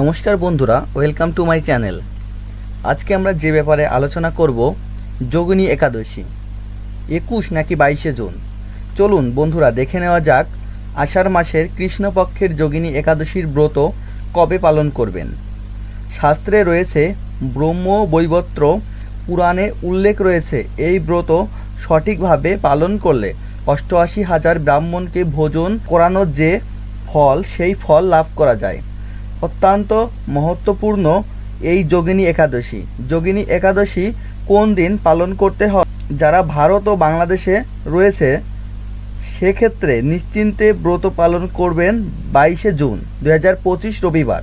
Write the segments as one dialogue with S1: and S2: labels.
S1: নমস্কার বন্ধুরা, welcome to my channel. আজকে আমরা যে ব্যাপারে আলোচনা করব, যোগিনী একাদশী, একুশ নাকি বাইশে জুন। চলুন বন্ধুরা, দেখে নেওয়া যাক, আষাঢ় মাসের কৃষ্ণপক্ষের যোগিনী একাদশীর ব্রত কবে পালন করবেন? শাস্ত্রে রয়েছে, ব্রহ্ম বৈবত্র পুরাণে উল্লেখ রয়েছে, এই ব্রত সঠিকভাবে পালন করলে অষ্টআশি হাজার ব্রাহ্মণকে ভোজন করানোর যে ফল, সেই ফল লাভ করা যায়। অত্যন্ত মহত্বপূর্ণ এই যোগিনী একাদশী। যোগিনী একাদশী কোন দিন পালন করতে হয়? যারা ভারত ও বাংলাদেশে রয়েছে, সেক্ষেত্রে নিশ্চিন্তে ব্রত পালন করবেন বাইশে জুন দু হাজার পঁচিশ রবিবার।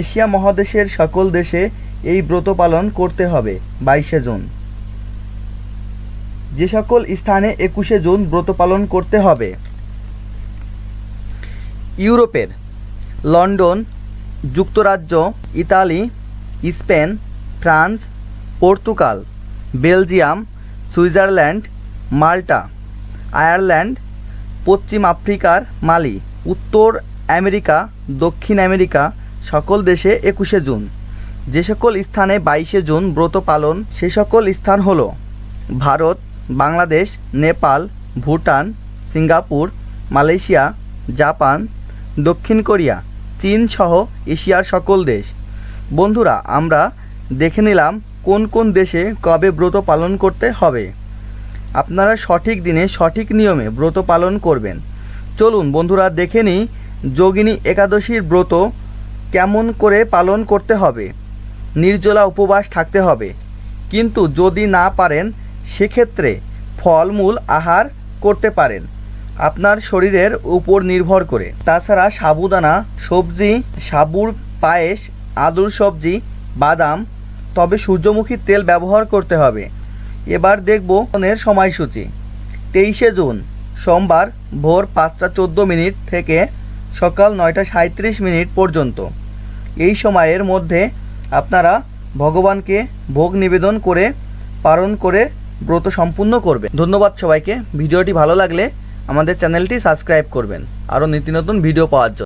S1: এশিয়া মহাদেশের সকল দেশে এই ব্রত পালন করতে হবে বাইশে জুন। যে সকল স্থানে একুশে জুন ব্রত পালন করতে হবে। ইউরোপের লন্ডন যুক্তরাজ্য, Italy, Spain, France, Portugal, Belgium, Switzerland, Malta, Ireland, পশ্চিম আফ্রিকার মালি, উত্তর আমেরিকা, দক্ষিণ আমেরিকা, সকল দেশে একুশে জুন। যে সকল স্থানে বাইশে জুন ব্রত পালন, সে সকল স্থান হল Bharat, Bangladesh, Nepal, Bhutan, Singapore, Malaysia, Japan, দক্ষিণ কোরিয়া। চীন সহ এশিয়ার সকল দেশ। বন্ধুরা, আমরা দেখে নিলাম কোন কোন দেশে কবে ব্রত পালন করতে হবে। আপনারা সঠিক দিনে সঠিক নিয়মে ব্রত পালন করবেন। চলুন বন্ধুরা, দেখে নিই যোগিনী একাদশীর ব্রত কেমন করে পালন করতে হবে। নির্জলা উপবাস থাকতে হবে। কিন্তু যদি না পারেন, সেক্ষেত্রে ফলমূল আহার করতে পারেন। আপনার শরীরের উপর নির্ভর করে। তাছাড়া সাবুদানা, সবজি, সাবুর পায়েস, আলুর সবজি, বাদাম, তবে সূর্যমুখী তেল ব্যবহার করতে হবে। এবার দেখব এর সময়সূচি। তেইশে জুন, সোমবার ভোর পাঁচটা চোদ্দ মিনিট থেকে সকাল নয়টা সাঁত্রিশ মিনিট পর্যন্ত। এই সময়ের মধ্যে আপনারা ভগবানকে ভোগ নিবেদন করে, পালন করে ব্রত সম্পূর্ণ করবে ধন্যবাদ সবাইকে। ভিডিওটি ভালো লাগলে আমাদের চ্যানেলটি সাবস্ক্রাইব করবেন। আরও নীতি নতুন ভিডিও পাওয়ার জন্য।